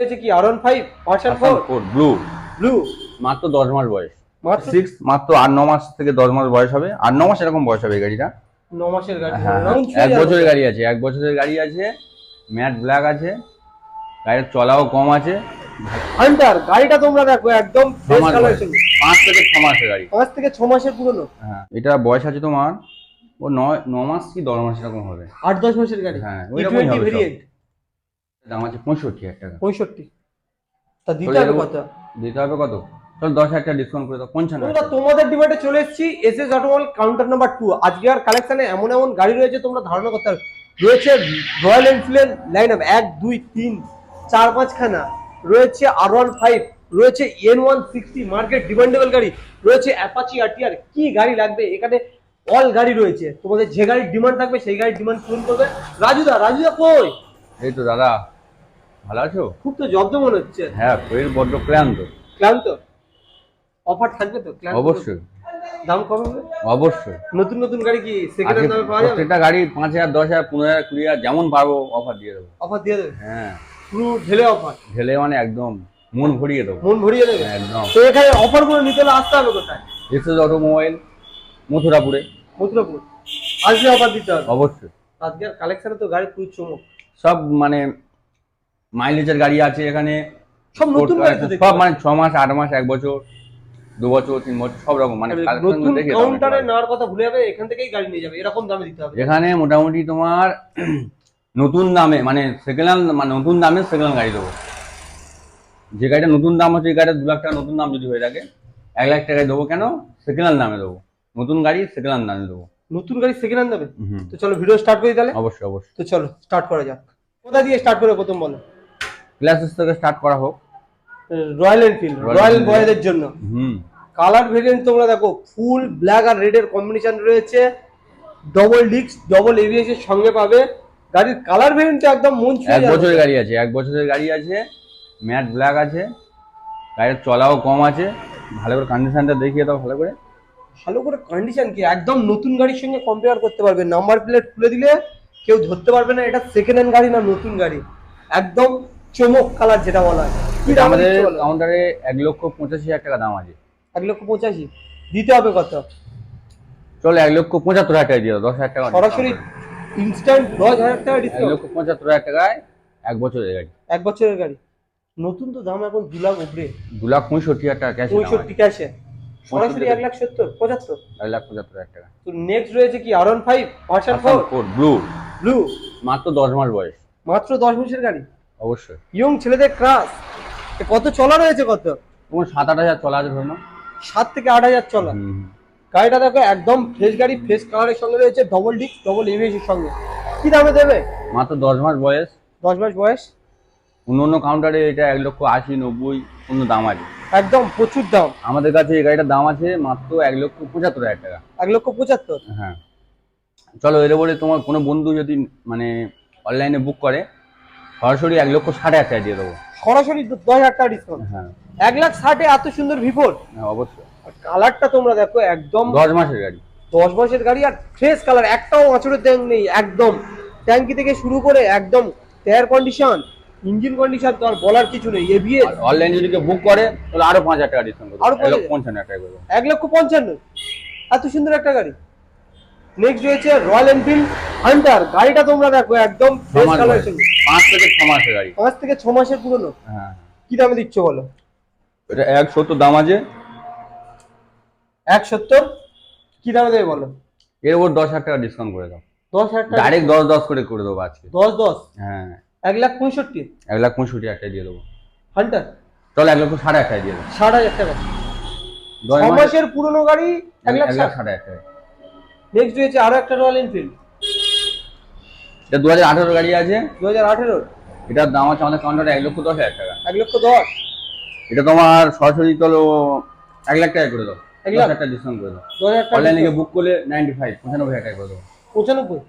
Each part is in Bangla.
হয়েছে কি? R one five version four blue blue মাত্র দশ মাস বয়স। মাত্র? সিক্স মাত্র আট ন মাস থেকে দশ মাস বয়স হবে। আট ন মাস এরকম বয়স হবে গাড়িটা। ন মাসের গাড়ি। হ্যাঁ এক বছরের গাড়ি আছে এক বছরের গাড়ি আছে ম্যাট ব্ল্যাক আছে গাড়ির চলাও কম আছে। হান্টার গাড়িটা তোমরা দেখো একদম ফ্রেশ কালার বয়স। পাঁচ থেকে ছ মাসের গাড়ি। পাঁচ থেকে ছ মাসের পুরনো। হ্যাঁ এটা বয়স আছে তোমার ও নয় ন মাস কি দশ মাস এরকম হবে। আট দশ মাসের গাড়ি। হ্যাঁ ই ওইরকমই টোয়েন্টি হবে সব। ভেরিয়েন্ট দাম আছে পঁয়ষট্টি হাজার টাকা। পঁয়ষট্টি। তা দিতে হবে কত? দিতে হবে কত? চল দশ হাজার ডিসকাউন্ট করে দাও পঞ্চান্ন হাজার তোমরা টাকা। তোমাদের ডিমান্ডে চলে এসেছি S S automobile counter number two আজকে আর কালেকশনে এমন এমন গাড়ি রয়েছে তোমরা ধারণা করতে পারবে রয়েছে রয়্যাল এনফিল্ড লাইন আপ এক দুই তিন চার পাঁচখানা। রয়েছে আর ওয়ান ফাইভ রয়েছে N one sixty market demandable গাড়ি। রয়েছে অ্যাপাচি আরটিআর কি গাড়ি লাগবে? এখানে অল গাড়ি রয়েছে। তোমাদের যে গাড়ির ডিমান্ড থাকবে সেই গাড়ির ডিমান্ড পূরণ করবে। রাজুদা রাজুদা কই? এই তো দাদা ভালো আছো? খুব তো জব্দ মনে হচ্ছে। হ্যাঁ শরীর বড্ড ক্লান্ত। ক্লান্ত? অফার থাকবে তো? অবশ্যই। দাম কম হবে? অবশ্যই। নতুন নতুন গাড়ি কি সেকেন্ড হ্যান্ড দামে পাওয়া যাবে? প্রত্যেকটা গাড়ি পাঁচ হাজার দশ হাজার পনেরো হাজার কুড়ি হাজার যেমন পারব অফার দিয়ে দেবো। অফার দিয়ে দেবে? হ্যাঁ। পুরো ঢেলে অফার? ঢেলে মানে একদম মন ভরিয়ে দেবো। মন ভরিয়ে দেবে? হ্যাঁ, একদম। তো এখানে অফার করে নিতে হলে আসতে হবে কোথায়? এসএস অটোমোবাইল মথুরাপুরে। মথুরাপুর। আজকে অফার দিতে হবে? অবশ্যই। আজকে কালেকশনে তো গাড়ি পুরো চমক। সব মানে মাইলেজের গাড়ি আছে এখানে। সব নতুন সব মানে ছ মাস আট মাস এক বছর দু বছর তিন বছর সব রকম মানে নতুন কাউন্টারে নেওয়ার কথা ভুলে যাবে এখান থেকেই গাড়ি নিয়ে যাবে এরকম দামে দিতে হবে। এখানে মোটামুটি তোমার নতুন দামে মানে সেকেন্ড হ্যান্ড মানে নতুন দামে সেকেন্ড হ্যান্ড গাড়ি দেবো। যে গাড়িটা নতুন দাম হচ্ছে এই গাড়িটা দু লাখ টাকা নতুন দাম যদি হয়ে থাকে এক লাখ টাকায় দেবো কেন? সেকেন্ড হ্যান্ড দামে দেবো। নতুন গাড়ি সেকেন্ড হ্যান্ড দামে দেবো। নতুন গাড়ি সেকেন্ড হ্যান্ড দেবে হুম। তো চলো ভিডিও স্টার্ট করি তাহলে? অবশ্যই অবশ্যই। তো চলো স্টার্ট করা যাক। কোথা দিয়ে স্টার্ট করে প্রথম বলো? ক্লাসেস থেকে স্টার্ট করা হোক। Royal Enfield royal. বয়েদের জন্য। হুম। কালার ভেরিয়েন্ট তোমরা দেখো ফুল ব্ল্যাক আর রেড এর কম্বিনেশন রয়েছে। ডবল ডিস্ক ডবল এবিএস এর সঙ্গে পাবে। গাড়ির কালার ভেরিয়েন্ট একদম মন ছুঁয়ে এক বছরের গাড়ি আছে এক বছরের গাড়ি আছে ম্যাট ব্ল্যাক আছে গাড়ির চলাও কম আছে। ভালো করে কন্ডিশনটা দেখিয়ে দাও ভালো করে। ভালো করে কন্ডিশন কি? একদম নতুন গাড়ির সঙ্গে কম্পেয়ার করতে পারবে। নাম্বার প্লেট খুলে দিলে কেউ ধরতে পারবে না এটা সেকেন্ড হ্যান্ড গাড়ি না নতুন গাড়ি। একদম চমক কালার যেটা বলা হয়। কি দাম আমাদের কাউন্টারে এক লক্ষ পঁচাশি হাজার টাকা দাম আছে। এক লক্ষ পঁচাশি? দিতে হবে কত? চলো এক লক্ষ পঁচাত্তর হাজার টাকা দিয়ে দশ হাজার টাকা সরাসরি ইনস্ট্যান্ট দশ হাজার টাকা এক লক্ষ পঁচাত্তর হাজার টাকায় এক বছরের গাড়ি। এক বছরের গাড়ি। নতুন তো দাম এখন দু লাখ উপরে। দু লাখ পঁয়ষট্টি হাজার টাকা ক্যাশ পঁয়ষট্টি ক্যাশে সরাসরি এক লাখ সত্তর পঁচাত্তর? এক লাখ পঁচাত্তর হাজার টাকা। তো নেক্সট রয়েছে কি? R one five four blue blue মাত্র দশ মাস বয়স। মাত্র দশ মাসের গাড়ি? অবশ্যই। ইয়ং ছেলেদের ক্রাশ কত চলা রয়েছে কত? তোমার সাত আট হাজার চলা আছে ধরুন সাত থেকে আট হাজার চলা। গাড়িটা দেখো একদম ফ্রেশ গাড়ি ফ্রেশ কালারের সঙ্গে রয়েছে ডবল ডিস্ক ডবল এভিএস এর সঙ্গে। কি দামে দেবে? মাত্র দশ মাস বয়স। দশ মাস বয়স? অন্য অন্য কাউন্টারে এটা এক লক্ষ আশি নব্বই অন্য দাম আছে। একদম প্রচুর দাম। আমাদের কাছে এই গাড়িটার দাম আছে মাত্র এক লক্ষ পঁচাত্তর হাজার টাকা। এক লক্ষ পঁচাত্তর? হ্যাঁ। চলো এর বলে তোমার কোনো বন্ধু যদি মানে অনলাইনে বুক করে সরাসরি এক লক্ষ ষাট হাজার টাকা দিয়ে দেবো। সরাসরি দশ হাজার টাকা ডিসকাউন্ট হ্যাঁ। এক লাখ ষাটে এত সুন্দর ভিভোর হ্যাঁ অবশ্যই। কালারটা তোমরা দেখো একদম দশ মাসের গাড়ি। দশ মাসের গাড়ি আর ফ্রেশ কালার একটাও আঁচড়ের ট্যাঙ্ক নেই একদম। ট্যাঙ্কি থেকে শুরু করে একদম টায়ার কন্ডিশন ইঞ্জিন কন্ডিশন তো আর বলার কিছু নেই। এবিএস আর অনলাইনে যদি কেউ বুক করে তাহলে আরও পাঁচ হাজার টাকা ডিসকাউন্ট আরও পঞ্চান্ন হাজার টাকা করব এক লক্ষ পঞ্চান্ন। এত সুন্দর একটা গাড়ি। নেক্সট রয়েছে রয়্যাল এনফিল্ড হান্টার গাড়িটা তোমরা দেখো একদম ফ্রেশ বয়স। পাঁচ থেকে ছ মাসের গাড়ি। পাঁচ থেকে ছ মাসের পুরনো? হ্যাঁ। কি দামে দিচ্ছ বলো? এটা এক সত্তর দাম আছে। এক সত্তর? কি দামে দেবে বলো? এর উপর দশ হাজার টাকা ডিসকাউন্ট করে দাও। দশ হাজার টাকা ডাইরেক্ট দশ দশ করে করে দেবো আজকে। দশ দশ? হ্যাঁ। এক লাখ পঁয়ষট্টি? এক লাখ পঁয়ষট্টি হাজার টাকা দিয়ে দেবো। হান্টার চলো এক লক্ষ ষাট হাজার টাকা দিয়ে দেবো। ষাট হাজার টাকা। দশ মাসের পুরনো গাড়ি এক লাখ এক লাখ ষাট। ষাট হাজার টাকা। নেক্সট রয়েছে আরও একটা রয়্যাল এনফিল্ড এটা দু হাজার আঠেরো গাড়ি আছে। দু হাজার আঠেরো এটার দাম আছে আমাদের কাউন্টারে এক লক্ষ দশ হাজার টাকা। এক লক্ষ দশ? এটা তোমার সরাসরি চলো এক লাখ টাকা করে দাও। এক লাখ? টাকা ডিসকাউন্ট করে দাও। অনলাইনে বুক করলে নাইনটি ফাইভ পঁচানব্বই হাজার টাকা করে দেবো পঁচানব্বই?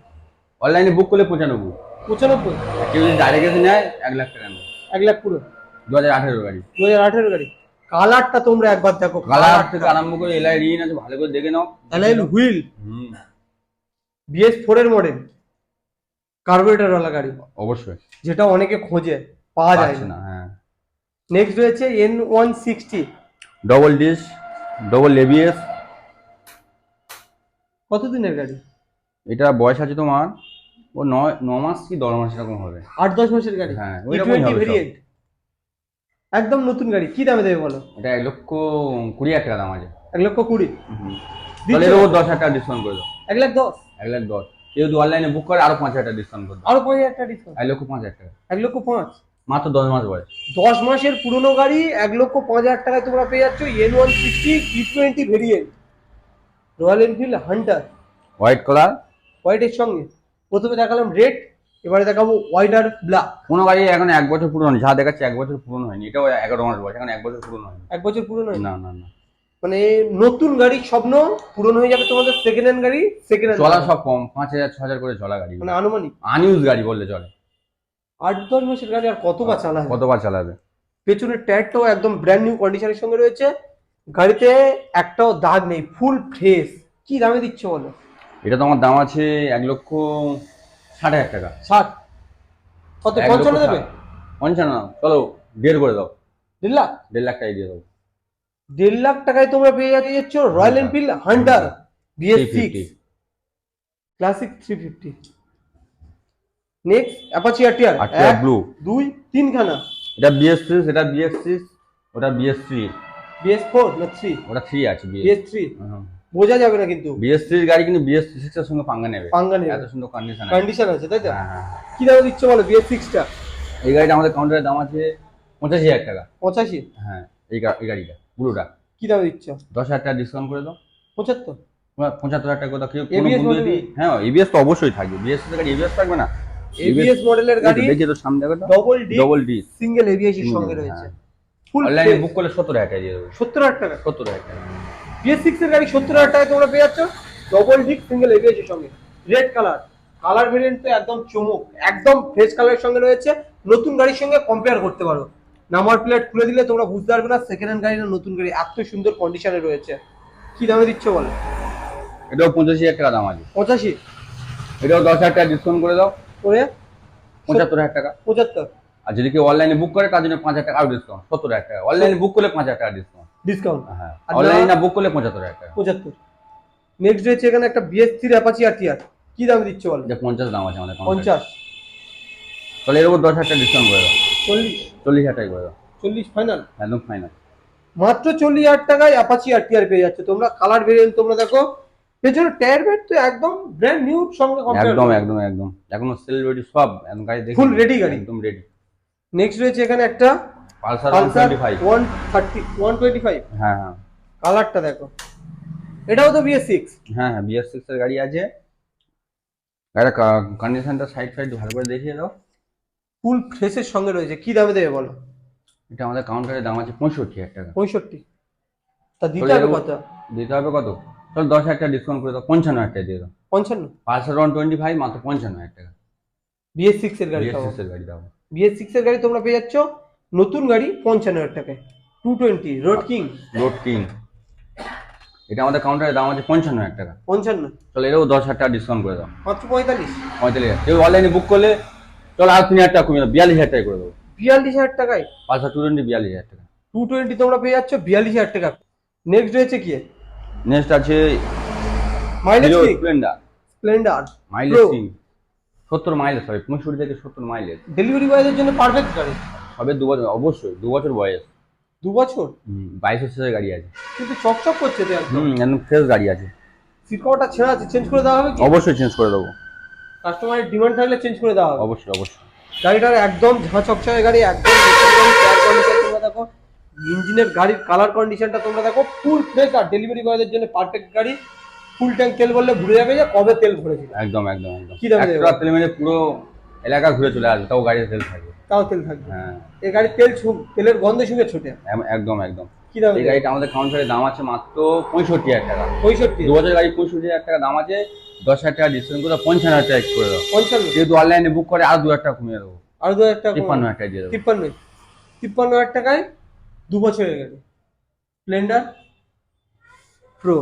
অনলাইনে বুক করলে পঁচানব্বই। পঁচানব্বই? কেউ যদি ডাইরেক্ট এসে নেয় এক লাখ টাকা নেবে। এক লাখ পুরো? দু হাজার আঠেরো গাড়ি। দু হাজার আঠেরো গাড়ি। কালারটা তোমরা একবার দেখো। কালার থেকে আরম্ভ করে এলআই রিন আছে ভালো করে দেখে নাও। অ্যালাইন হুইল হুম। বিএস ফোর এর মডেল কার্বোরেটর ওয়ালা গাড়ি। অবশ্যই। যেটা অনেকে খোঁজে পাওয়া যায় না। হ্যাঁ। নেক্সট রয়েছে N one sixty double disc double ABS কত দিনের গাড়ি? এটা বয়স আছে তোমার ও নয় ন মাস কি দশ মাস এরকম হবে। আট দশ মাসের গাড়ি? হ্যাঁ, ই ওইরকমই টোয়েন্টি হবে সব। ভেরিয়েন্ট একদম নতুন গাড়ি কি দামে দেবে বলো? এটা এক লক্ষ কুড়ি হাজার টাকা দাম আছে। এক লক্ষ কুড়ি। তাহলে দশ হাজার টাকা ডিসকাউন্ট করে দাও। এক লাখ দশ। এক লাখ দশ। কেউ যদি অনলাইনে বুক করে আরও পাঁচ হাজার টাকা ডিসকাউন্ট করে দাও আরও পাঁচ হাজার টাকা ডিসকাউন্ট এক লক্ষ পাঁচ হাজার টাকা। এক লক্ষ পাঁচ? মাত্র দশ মাস বয়স। দশ মাসের পুরনো গাড়ি এক লক্ষ পাঁচ হাজার টাকায় তোমরা পেয়ে যাচ্ছ N one sixty E twenty variant Royal Enfield Hunter white colour হোয়াইটের সঙ্গে। প্রথমে দেখালাম রেড এবারে দেখাবো হোয়াইট আর ব্ল্যাক কোনো গাড়ি এখন এক বছর পুরনো যা দেখাচ্ছে এক বছর পুরনো হয়নি। এটাও এগারো মাস বয়স এখন এক বছর পুরনো হয়নি। এক বছর পুরনো না না না। মানে নতুন গাড়ির স্বপ্ন পূরণ হয়ে যাবে তোমাদের সেকেন্ড হ্যান্ড গাড়ি সেকেন্ড হ্যান্ড চলা সব কম পাঁচ হাজার ছ হাজার করে চলা গাড়ি। মানে আনুমানিক। আনইউজ গাড়ি বললে চলে। আট দশ মাসের গাড়ি আর কত চালাবে? চালা কতবার চালাবে? পেছনের টায়ারটাও একদম ব্র্যান্ড নিউ কন্ডিশনের সঙ্গে রয়েছে। গাড়িতে একটাও দাগ নেই ফুল ফ্রেশ কি দামে দিচ্ছ বলো? এটা তো আমার দাম আছে এক লক্ষ ষাট হাজার টাকা। ষাট? কত? পঞ্চান্ন দেবে। পঞ্চান্ন। চলো দেড় করে দাও। দেড় লাখ? দেড় লাখ টাকা দিয়ে দাও। দেড় লাখ টাকায় তোমরা পেয়ে যাচ্ছ Royal Enfield Hunter BS six classic three fifty next Apache RTR এক ব্লু দুই তিনখানা এটা বিএস সিক্স এটা বিএস সিক্স ওটা বিএস থ্রি বিএস ফোর না থ্রি ওটা থ্রি আছে বিএস থ্রি বোঝা যাবে না কিন্তু বিএস থ্রির গাড়ি কিন্তু বিএস সিক্স এর সঙ্গে পাঙ্গা নেবে পাঙ্গা নেবে। এত সুন্দর কন্ডিশন কন্ডিশন আছে তাই তো হ্যাঁ হ্যাঁ কি দামে দিচ্ছ বলো বিএস সিক্সটা এই গাড়িটা আমাদের কাউন্টারের দাম আছে পঁচাশি হাজার টাকা পঁচাশি হ্যাঁ এই গাড়িটা ব্লুটা কি দামে দিচ্ছ? দশ হাজার টাকা ডিসকাউন্ট করে দাও। পঁচাত্তর? পঁচাত্তর হাজার টাকা কোথাও কেউ? হ্যাঁ এবিএস তো অবশ্যই থাকবে। বিএস গাড়ি এবিএস থাকবে না। এবিএস মডেলের গাড়ি দেখি তো সামনে দেখো double D double D single ABS এর সঙ্গে রয়েছে। হ্যাঁ। ফুল অনলাইনে বুক করলে সত্তর হাজার টাকা দিয়ে দেবো। সত্তর হাজার টাকা? সত্তর হাজার টাকা। বিএস সিক্স এর গাড়ি সত্তর হাজার টাকায় তোমরা পেয়ে যাচ্ছ। ডবল ডিক সিঙ্গেল এবিএস এর সঙ্গে। রেড কালার কালার ভেরিয়েন্ট তো একদম চমক। একদম ফ্রেশ কালারের সঙ্গে রয়েছে। নতুন গাড়ির সঙ্গে কম্পেয়ার করতে পারো। নাম্বার প্লেট খুলে দিলে তোমরা বুঝতে পারবে না সেকেন্ড হ্যান্ড গাড়ি না নতুন গাড়ি এত সুন্দর কন্ডিশনে রয়েছে। কি দামে দিচ্ছ বলো? এটাও পঁচাশি হাজার টাকা দাম আছে। পঁচাশি? এটাও দশ হাজার টাকা ডিসকাউন্ট করে দাও। করে? পঁচাত্তর হাজার টাকা। পঁচাত্তর? আর যদি কেউ অনলাইনে বুক করে তার জন্য পাঁচ হাজার টাকা আরও ডিসকাউন্ট সত্তর হাজার টাকা। অনলাইনে বুক করলে পাঁচ হাজার টাকা ডিসকাউন্ট ডিসকাউন্ট হ্যাঁ। অনলাইনে না- বুক করলে পঁচাত্তর হাজার টাকা। পঁচাত্তর। নেক্সট রয়েছে এখানে একটা BS three Apache R TR কি দামে দিচ্ছ বলো? এটা পঞ্চাশ দাম আছে আমাদের পঞ্চাশ। তাহলে এর উপর দশ হাজার টাকা ডিসকাউন্ট করে দাও। চল্লিশ। চল্লিশ হাজার টাকা করে দাও। চল্লিশ ফাইনাল একদম ফাইনাল মাত্র চল্লিশ হাজার টাকায় অ্যাপাচি আর টিআর পেয়ে যাচ্ছে। তোমরা কালার ভেরিয়েন্ট তোমরা দেখো। পেছনে টায়ার বেড তো একদম ব্র্যান্ড নিউ সঙ্গে একদম একদম একদম। এখনও সেল রেডি সব। একদম গাড়ি দেখি Full ready গাড়ি। একদম রেডি নেক্সট রয়েছে এখানে একটা Pulsar one Pulsar twenty five one thirty one twenty five হ্যাঁ হ্যাঁ। কালারটা দেখো। এটাও তো বিএস সিক্স হ্যাঁ হ্যাঁ বিএস সিক্স এর গাড়ি আছে। গাড়ির কন্ডিশনটা সাইড সাইড ভালো করে দেখিয়ে দাও। ফুল ফ্রেশের সঙ্গে রয়েছে। কি দামে দেবে বলো? এটা আমাদের কাউন্টারে দাম আছে পঁয়ষট্টি হাজার টাকা। পঁয়ষট্টি। তা দিতে হবে কত? দিতে হবে কত? চল দশ হাজার টাকা ডিসকাউন্ট করে দাও পঞ্চান্ন হাজার টাকা দিয়ে দাও। পঞ্চান্ন? পালসার ওয়ান টোয়েন্টি ফাইভ মাত্র পঞ্চান্ন হাজার টাকা। বিএস সিক্স এর গাড়ি বিএস এর গাড়ি দাও বিএস সিক্স এর গাড়ি তোমরা পেয়ে যাচ্ছ নতুন গাড়ি পঞ্চান্ন হাজার টাকায়। Two twenty road king road king এটা আমাদের কাউন্টারে দাম আছে পঞ্চান্ন হাজার টাকা। পঞ্চান্ন। চলো এটাও দশ হাজার টাকা ডিসকাউন্ট করে দাও। মাত্র পঁয়তাল্লিশ। পঁয়তাল্লিশ হাজার। কেউ অনলাইনে বুক করলে চলো আর তিন হাজার টাকা কমিয়ে বিয়াল্লিশ হাজার টাকা করে দেবো। বিয়াল্লিশ হাজার টাকায়? পালসার টু টোয়েন্টি বিয়াল্লিশ হাজার টাকা। টু টোয়েন্টি তোমরা পেয়ে যাচ্ছ বিয়াল্লিশ হাজার টাকা। নেক্সট রয়েছে কি? নেক্সট আছে মাইলেজ স্প্লেন্ডার স্প্লেন্ডার মাইলেজ সত্তর মাইলেজ হবে পঁয়ষট্টি থেকে সত্তর মাইলেজ ডেলিভারি বয়দের জন্য পারফেক্ট গাড়ি। হবে দু বছর অবশ্যই দু বছর বয়স। দু বছর? বাইশের শেষের গাড়ি আছে। কিন্তু চকচক করছে তো একদম। ফ্রেশ গাড়ি আছে। সিট কভারটা ছেঁড়া আছে চেঞ্জ করে দেওয়া হবে অবশ্যই চেঞ্জ করে দেবো। কাস্টমারের ডিমান্ড থাকলে চেঞ্জ করে দেওয়া হবে। অবশ্যই অবশ্যই। গাড়িটার একদম ঝাঁ চকচকে গাড়ি একদম তোমরা দেখো। ইঞ্জিনের গাড়ির কালার কন্ডিশনটা তোমরা দেখো। ফুল ফ্রেশ আর ডেলিভারি বয়দের জন্য পারফেক্ট গাড়ি। ফুল ট্যাঙ্ক তেল বললে ভুলে যাবে যে কবে তেল ভরেছিল। একদম একদম একদম। কি দামে একটা তেল মেরে পুরো এলাকা ঘুরে চলে আসবে তাও গাড়িতে তেল থাকবে। তাও তেল থাকবে। হ্যাঁ। এই গাড়ির তেল ছু- তেলের গন্ধে শুকে ছোটে। একদম একদম। কি দাম এই গাড়িটা আমাদের কাউন্টারের দাম আছে মাত্র পঁয়ষট্টি হাজার টাকা। পঁয়ষট্টি। দু বছর গাড়ি পঁয়ষট্টি হাজার টাকা দাম আছে দশ হাজার টাকা ডিসকাউন্ট করে পঞ্চান্ন হাজার টাকা করে দেবো পঞ্চান্ন। যেহেতু অনলাইনে বুক করে আরও দু হাজার টাকা কমিয়ে দেবো। আর দু হাজার টাকা তিপ্পান্ন হাজার টাকা দিয়ে দেবো। তিপ্পান্ন। তিপ্পান্ন হাজার টাকায় দু বছরের গাড়ি স্প্লেন্ডার প্রো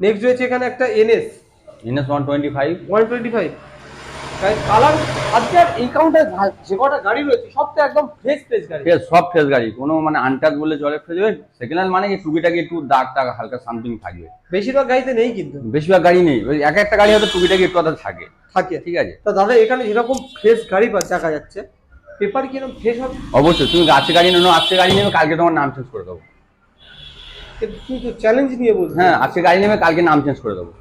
নেক্সট রয়েছে এখানে একটা NS NS one twenty five one twenty five colour আজকে এই কাউন্টার যে কটা গাড়ি রয়েছে সব তো একদম ফ্রেশ ফ্রেশ গাড়ি। সব ফ্রেশ গাড়ি। কোনো মানে আনটাচ বলে চলে ফ্রেশ হবে সেকেন্ড হ্যান্ড মানে কি টুকিটাকি একটু দাগ টাগ হালকা সামথিং থাকবে। বেশিরভাগ গাড়িতে নেই কিন্তু। বেশিরভাগ গাড়ি নেই। এক একটা গাড়ি হয়তো টুকিটাকি একটু থাকে। থাকে। ঠিক আছে? তা দাদা এখানে যেরকম ফ্রেশ গাড়ি দেখা যাচ্ছে পেপার কি এরকম ফ্রেশ হবে? অবশ্যই। তুমি আজকে গাড়ি নেনো আজকে গাড়ি নেবে কালকে তোমার নাম চেঞ্জ করে দেবো। তুই তো চ্যালেঞ্জ নিয়ে বলছিস হ্যাঁ আজকে গাড়ি নেবে কালকে নাম চেঞ্জ করে দেবো।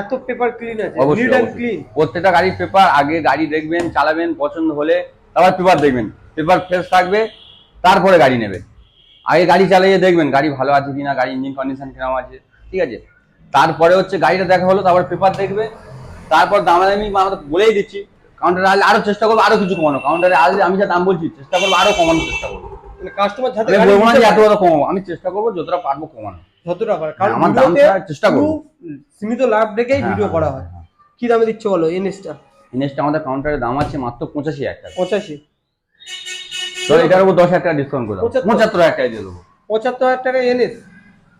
এত পেপার ক্লিন আছে অবশ্যই নিট অ্যান্ড অবশ্যই। ক্লিন প্রত্যেকটা গাড়ির পেপার আগে গাড়ি দেখবেন চালাবেন পছন্দ হলে তারপর পেপার দেখবেন। পেপার ফ্রেশ থাকবে তারপরে গাড়ি নেবে। আগে গাড়ি চালিয়ে দেখবেন গাড়ি ভালো আছে কিনা গাড়ি ইঞ্জিন কন্ডিশন কীরকম আছে ঠিক আছে? তারপরে হচ্ছে গাড়িটা দেখা হলো তারপর পেপার দেখবে তারপর দামাদামি আমরা তো বলেই দিচ্ছি কাউন্টারে আসলে আরও চেষ্টা করব আরও কিছু কমানো কাউন্টারে আসলে আমি যা দাম বলছি চেষ্টা করব আরও কমানোর চেষ্টা করব। মানে কাস্টমার যাতে আমি গাড়ি বলব না নিতে যে এত পারে, কথা কমাবো আমি চেষ্টা করব যতটা পারব কমানো যতটা পারে কারণ আমার দাম ছাড়ার চেষ্টা করব। সীমিত লাভ রেখেই হ্যাঁ, ভিডিও হ্যাঁ, করা হ্যাঁ, হয়। হ্যাঁ। কি দামে দিচ্ছে বলো এনএসটা জিনিসটা আমাদের কাউন্টারে দাম আছে মাত্র পঁচাশি হাজার টাকা। পঁচাশি। তো এটার উপর দশ হাজার টাকা ডিসকাউন্ট করে। পঁচাত্তর। হাজার টাকা দিয়ে দেবো। পঁচাত্তর হাজার টাকা এনএস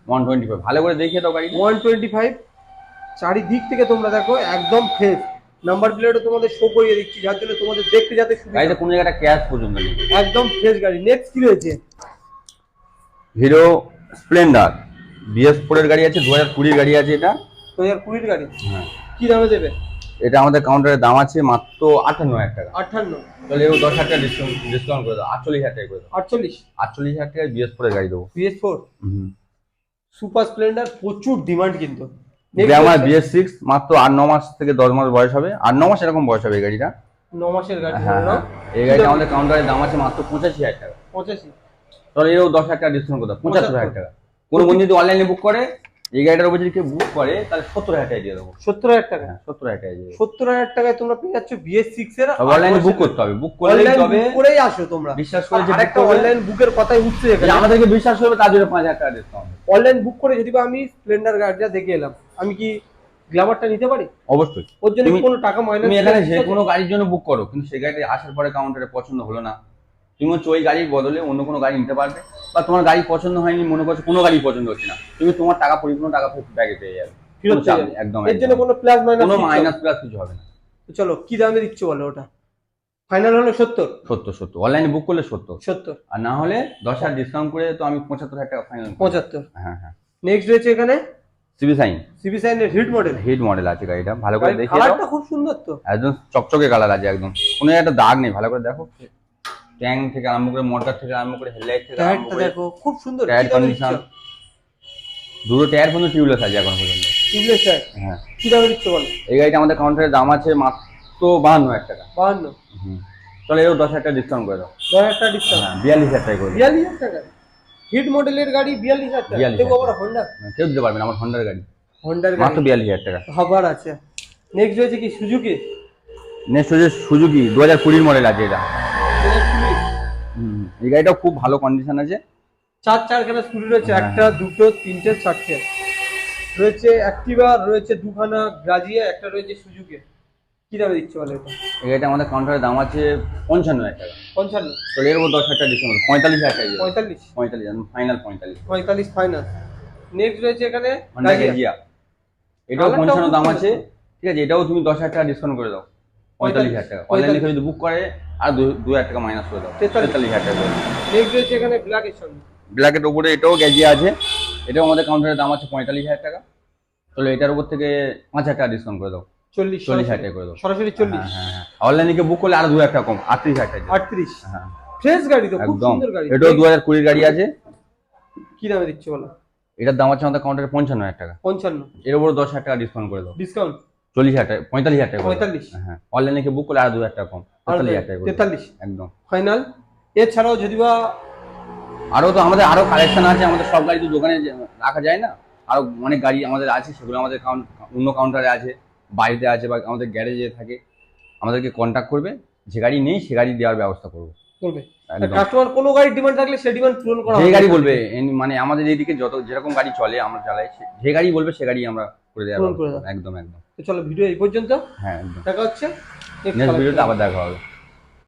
ওয়ান টোয়েন্টি ফাইভ ভালো করে দেখিয়ে দাও গাড়ি ওয়ান টোয়েন্টি ফাইভ চারিদিক থেকে তোমরা দেখো একদম ফ্রেশ নাম্বার প্লেটও তোমাদের শো করিয়ে দিচ্ছি যার জন্য তোমাদের দেখতে যাতে সুবিধা গাড়িতে কোনো জায়গাটা ক্যাশ পর্যন্ত নেই একদম ফ্রেশ গাড়ি। নেক্সট কি রয়েছে? হিরো স্প্লেন্ডার বিএস ফোরের গাড়ি আছে দু হাজার কুড়ির গাড়ি আছে এটা। দু হাজার কুড়ির গাড়ি? হ্যাঁ। কি দামে দেবে? এটা আমাদের কাউন্টারের দাম আছে মাত্র আটান্ন হাজার টাকা। আটান্ন। তাহলে এও দশ হাজার টাকা ডিসকাউন্ট ডিসকাউন্ট করে দেবো আটচল্লিশ হাজার টাকা করে দেবো আটচল্লিশ? আটচল্লিশ হাজার টাকায় বিএস ফোরের গাড়ি দেবো। বিএস ফোর সুপার স্প্লেন্ডার প্রচুর ডিমান্ড কিন্তু। আমার বিএস সিক্স মাত্র আট ন মাস থেকে দশ মাস বয়স হবে। আট ন মাস এরকম বয়স হবে এই গাড়িটা। ন মাসের গাড়ি হ্যাঁ হ্যাঁ। এই গাড়িটা আমাদের কাউন্টারের দাম আছে মাত্র পঁচাশি হাজার টাকা। পঁচাশি। তাহলে এও দশ হাজার টাকা ডিসকাউন্ট করে দেবো পঁচাত্তর হাজার টাকা। কোনো বন্ধু যদি অনলাইনে বুক করে এই গাড়িটার উপর যদি কেউ বুক করে তাহলে সত্তর হাজার টাকা দিয়ে দেবো। সত্তর হাজার টাকা? হ্যাঁ সত্তর হাজার টাকা সত্তর হাজার টাকায় তোমরা পেয়ে যাচ্ছ বিএস সিক্স এর অনলাইনে বুক করতে হবে বুক অনলাইন তবে করেই আসো তোমরা। বিশ্বাস করে যে করবে, অনলাইন বুকের কথাই উঠছে এখানে। আমাদেরকে বিশ্বাস করবে তার জন্য পাঁচ হাজার টাকা ডিসকাউন্ট অনলাইন বুক করে যদি আমি স্প্লেন্ডার গাড়িটা দেখে এলাম আমি কি গ্ল্যামারটা নিতে পারি? অবশ্যই। ওর জন্য কোনো টাকা মাইনাস তুমি এখানে যে কোনো গাড়ির জন্য বুক করো কিন্তু সেই গাড়িটা আসার পরে কাউন্টারে পছন্দ হলো না তুমি হচ্ছে ওই গাড়ির বদলে অন্য কোনো গাড়ি নিতে পারবে? বা তোমার গাড়ি পছন্দ হয়নি মনে করছ কোনো গাড়ি পছন্দ হচ্ছে না তুমি তোমার টাকা পরিপূর্ণ টাকা ব্যাগে পেয়ে যাবে। একদম এর জন্য কোনো প্লাস মাইনাস কোনো মাইনাস প্লাস কিছু হবে না। চলো কি দামে দিচ্ছ বলো ওটা? ফাইনাল হলো সত্তর। সত্তর সত্তর। অনলাইনে বুক করলে সত্তর। সত্তর। আর না হলে দশ হাজার ডিসকাউন্ট করে তো আমি পঁচাত্তর হাজার টাকা ফাইনাল পঁচাত্তর। হ্যাঁ হ্যাঁ। নেক্সট রয়েছে এখানে? সিবি সাইন সিবি সাইনের হিট মডেল হিট মডেল আছে গাড়িটা ভালো করে দাও। কালারটা খুব সুন্দর তো। একদম চকচকে কালার আছে একদম। কোনো একটা দাগ নেই ভালো করে দেখো। ট্যাঙ্ক থেকে আরম্ভ করে মোটর থেকে আরম্ভ করে হেডলাইট থেকে আরম্ভ করে দেখো খুব সুন্দর টায়ার কন্ডিশন দুটো টায়ার পর্যন্ত টিউবলেস আছে এখন পর্যন্ত। টিউবলেস টায়ার হ্যাঁ। কি দামে দিচ্ছ বলো? এই গাড়িটা আমাদের কাউন্টারের দাম আছে মাত্র বাহান্ন হাজার টাকা। বাহান্ন। চলো এও দশ হাজার টাকা ডিসকাউন্ট করে দাও। দশ হাজার টাকা ডিসকাউন্ট হ্যাঁ বিয়াল্লিশ হাজার টাকা করে। বিয়াল্লিশ হাজার টাকা? হিট মডেলের গাড়ি বিয়াল্লিশ হাজার টাকা। 42,000 দেখো আবার হোন্ডা কেউ দিতে পারবে না আমার হন্ডার গাড়ি। হোন্ডার মাত্র গাড়ি। বিয়াল্লিশ হাজার টাকা। হাবার আছে। নেক্সট রয়েছে কি সুজুকি নেক্সট হচ্ছে সুজুকি দু হাজার কুড়ির মডেল আছে এটা। এই গাড়িটাও খুব ভালো কন্ডিশন আছে। চার চারখানা স্কুটি রয়েছে হ্যাঁ। একটা দুটো তিনটে চারটে। রয়েছে অ্যাক্টিভা রয়েছে দুখানা গ্রাজিয়া একটা রয়েছে সুজুকি কি দামে দিচ্ছে বলো এটা? এই গাড়িটা আমাদের কাউন্টারের দাম আছে পঞ্চান্ন হাজার টাকা। পঞ্চান্ন। তো এর উপর দশ হাজার টাকা ডিসকাউন্ট পঁয়তাল্লিশ হাজার টাকা। পঁয়তাল্লিশ। পঁয়তাল্লিশ ফাইনাল পঁয়তাল্লিশ। পঁয়তাল্লিশ ফাইনাল নেক্সট রয়েছে এখানে। গেজিয়া এটাও পঞ্চান্ন দাম আছে। ঠিক আছে এটাও তুমি দশ হাজার টাকা ডিসকাউন্ট করে দাও। পঁয়তাল্লিশ হাজার টাকা। পঁয়তাল্লিশ। যদি বুক করে আর দু হাজার টাকা মাইনাস করে দাও তেতাল্লিশ। হাজার টাকা এখানে ব্ল্যাকের সঙ্গে। ব্ল্যাকের উপরে এটাও গেজিয়া আছে। এটাও আমাদের কাউন্টারের দাম আছে পঁয়তাল্লিশ হাজার টাকা। তাহলে এটার উপর থেকে পাঁচ হাজার টাকা ডিসকাউন্ট করে দাও চল্লিশ চল্লিশ হাজার টাকা করে দাও সরাসরি চল্লিশ। হ্যাঁ হ্যাঁ অনলাইনে কেউ বুক করলে আরও দু হাজার টাকা কম আটত্রিশ হাজার টাকা। আটত্রিশ। হ্যাঁ ফ্রেশ গাড়ি তো খুব একদম। সুন্দর গাড়ি। এটাও দু হাজার কুড়ির গাড়ি আছে। কি দামে দিচ্ছে বলো? এটার দাম আছে আমাদের কাউন্টারে পঞ্চান্ন হাজার টাকা। পঞ্চান্ন। এর উপর দশ হাজার টাকা ডিসকাউন্ট করে দাও ডিসকাউন্ট চল্লিশ হাজার টাকা পঁয়তাল্লিশ হাজার টাকা পঁয়তাল্লিশ। হ্যাঁ অনলাইনে বুক করলে আর দু হাজার টাকা কম তেতাল্লিশ হাজার টাকা তেতাল্লিশ। একদম। ফাইনাল এছাড়াও যদি বা আরও তো আমাদের আরও কালেকশন আছে আমাদের সব গাড়ি তো দোকানে রাখা যায় না। আরও অনেক গাড়ি আমাদের আছে সেগুলো আমাদের কাউন্ট অন্য কাউন্টারে আছে বাড়িতে আছে বা আমাদের গ্যারেজে থাকে। আমাদেরকে কন্ট্যাক্ট করবে যে গাড়ি নেই সে গাড়ি দেওয়ার ব্যবস্থা করব। করবে। কাস্টমার কোনো ডিমান্ড থাকলে সে ডিমান্ড পূরণ করা যে গাড়ি বলবে মানে আমাদের এইদিকে যত যেরকম গাড়ি চলে আমরা চালাই যে গাড়ি বলবে সে গাড়ি আমরা করে করব। একদম একদম। চলো ভিডিও এই পর্যন্ত। হ্যাঁ দেখা হচ্ছে। নেক্সট ভিডিওতে আবার দেখা হবে।